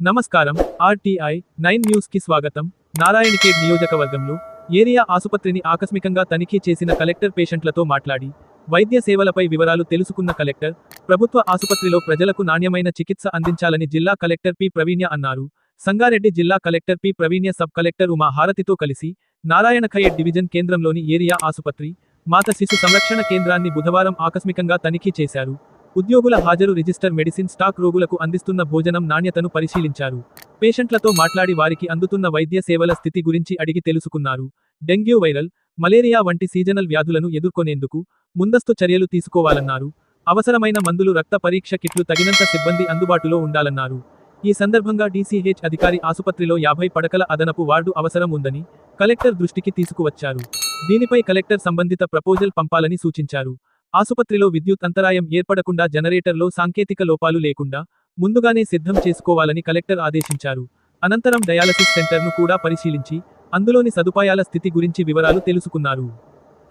నమస్కారం. RTI nine న్యూస్కి స్వాగతం. నారాయణఖేడ్ నియోజకవర్గంలో ఏరియా ఆసుపత్రిని ఆకస్మికంగా తనిఖీ చేసిన కలెక్టర్ పేషెంట్లతో మాట్లాడి వైద్య సేవలపై వివరాలు తెలుసుకున్న కలెక్టర్ ప్రభుత్వ ఆసుపత్రిలో ప్రజలకు నాణ్యమైన చికిత్స అందించాలని జిల్లా కలెక్టర్ పి ప్రవీణ్య అన్నారు. సంగారెడ్డి జిల్లా collector P Praveenya sub collector Uma హారతితో కలిసి నారాయణఖయ్య డివిజన్ కేంద్రంలోని ఏరియా ఆసుపత్రి మాత శిశు సంరక్షణ కేంద్రాన్ని బుధవారం ఆకస్మికంగా తనిఖీ చేశారు. ఉద్యోగుల హాజరు రిజిస్టర్ మెడిసిన్ స్టాక్ రోగులకు అందిస్తున్న భోజనం నాణ్యతను పరిశీలించారు. పేషెంట్లతో మాట్లాడి వారికి అందుతున్న వైద్య సేవల స్థితి గురించి అడిగి తెలుసుకున్నారు. డెంగ్యూ వైరల్ మలేరియా వంటి సీజనల్ వ్యాధులను ఎదుర్కొనేందుకు ముందస్తు చర్యలు తీసుకోవాలన్నారు. అవసరమైన మందులు రక్త పరీక్ష కిట్లు తగినంత సిబ్బంది అందుబాటులో ఉండాలన్నారు. ఈ సందర్భంగా డీసీహెచ్ అధికారి ఆసుపత్రిలో యాభై పడకల అదనపు వార్డు అవసరం ఉందని కలెక్టర్ దృష్టికి తీసుకువచ్చారు. దీనిపై కలెక్టర్ సంబంధిత ప్రపోజల్ పంపాలని సూచించారు. ఆసుపత్రిలో విద్యుత్ అంతరాయం ఏర్పడకుండా జనరేటర్లో సాంకేతిక లోపాలు లేకుండా ముందుగానే సిద్ధం చేసుకోవాలని కలెక్టర్ ఆదేశించారు. అనంతరం డయాలసిస్ సెంటర్ను కూడా పరిశీలించి అందులోని సదుపాయాల స్థితి గురించి వివరాలు తెలుసుకున్నారు.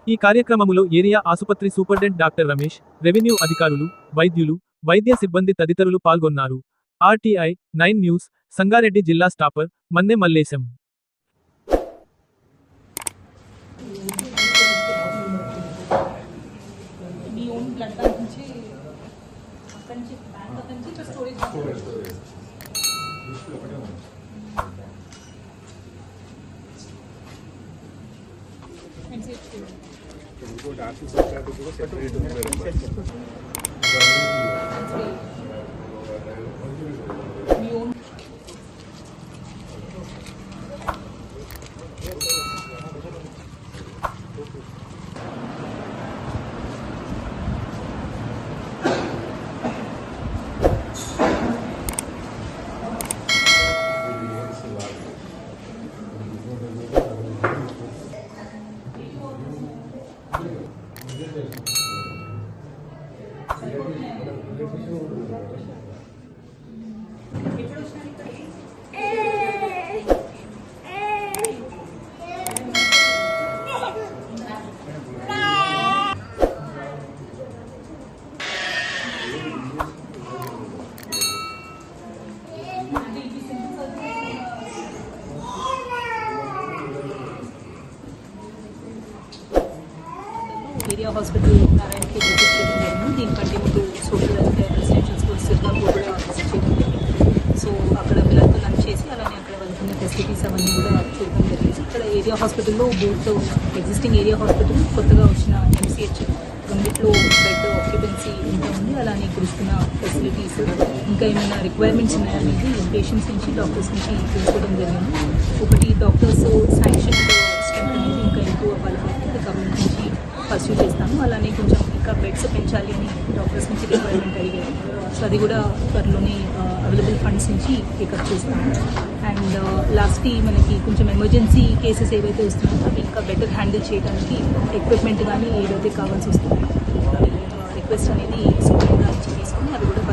ఈ కార్యక్రమములో ఏరియా ఆసుపత్రి సూపరింటెండెంట్ డాక్టర్ రమేష్ రెవెన్యూ అధికారులు వైద్యులు వైద్య సిబ్బంది తదితరులు పాల్గొన్నారు. ఆర్టీఐ నైన్ న్యూస్ సంగారెడ్డి జిల్లా staffer Manne Mallesham. Blood bank నుంచి అక్కడి నుంచి బ్యాంక్ అక్కడి నుంచి ఇక్కడ స్టోరేజ్ NCH కూడా. ఇంకోటి ఆఫీసర్ కార్డు కూడా సెపరేట్ ఉంది మీ own Thank you. Area hospital నారాయణకి visit చేయడం జరిగింది. దీనికంటే ముందు social welfare residential schools Siddhapur కూడా విజిట్ చేయడం జరిగింది. సో అక్కడ పిల్లలతో లంచ్ చేసి అలానే అక్కడ వెళ్తున్న ఫెసిలిటీస్ అవన్నీ కూడా చూడడం జరిగింది. ఇక్కడ ఏరియా హాస్పిటల్లో బోత్ ఎగ్జిస్టింగ్ ఏరియా హాస్పిటల్ కొత్తగా వచ్చిన ఎంసీహెచ్ రెండిట్లో బెడ్ ఆక్యుపెన్సీ ఎంత ఉంది. అలానే ఇక్కడ ఇస్తున్న ఫెసిలిటీస్ ఇంకా ఏమైనా రిక్వైర్మెంట్స్ ఉన్నాయనేది పేషెంట్స్ నుంచి డాక్టర్స్ నుంచి తెలుసుకోవడం జరిగింది. ఒకటి డాక్టర్స్ శాంక్షన్ స్ట్రెంత్ అనేది ఇంకా ఎక్కువ అవ్వాలని గవర్నమెంట్ నుంచి పర్సూ చేస్తాము అలానే కొంచెం ఇంకా బెడ్స్ పెంచాలి అని డాక్టర్స్ నుంచి రిక్వైర్మెంట్ అడిగారు సో అది కూడా త్వరలోనే అవైలబుల్ ఫండ్స్ నుంచి పికప్ చేస్తాము అండ్ లాస్ట్కి మనకి కొంచెం ఎమర్జెన్సీ కేసెస్ ఏవైతే వస్తున్నాయో అవి ఇంకా బెటర్ హ్యాండిల్ చేయడానికి ఎక్విప్మెంట్ కానీ ఏదైతే కావాల్సి వస్తుందో రిక్వెస్ట్ అనేది సూపర్ నుంచి తీసుకుని అది కూడా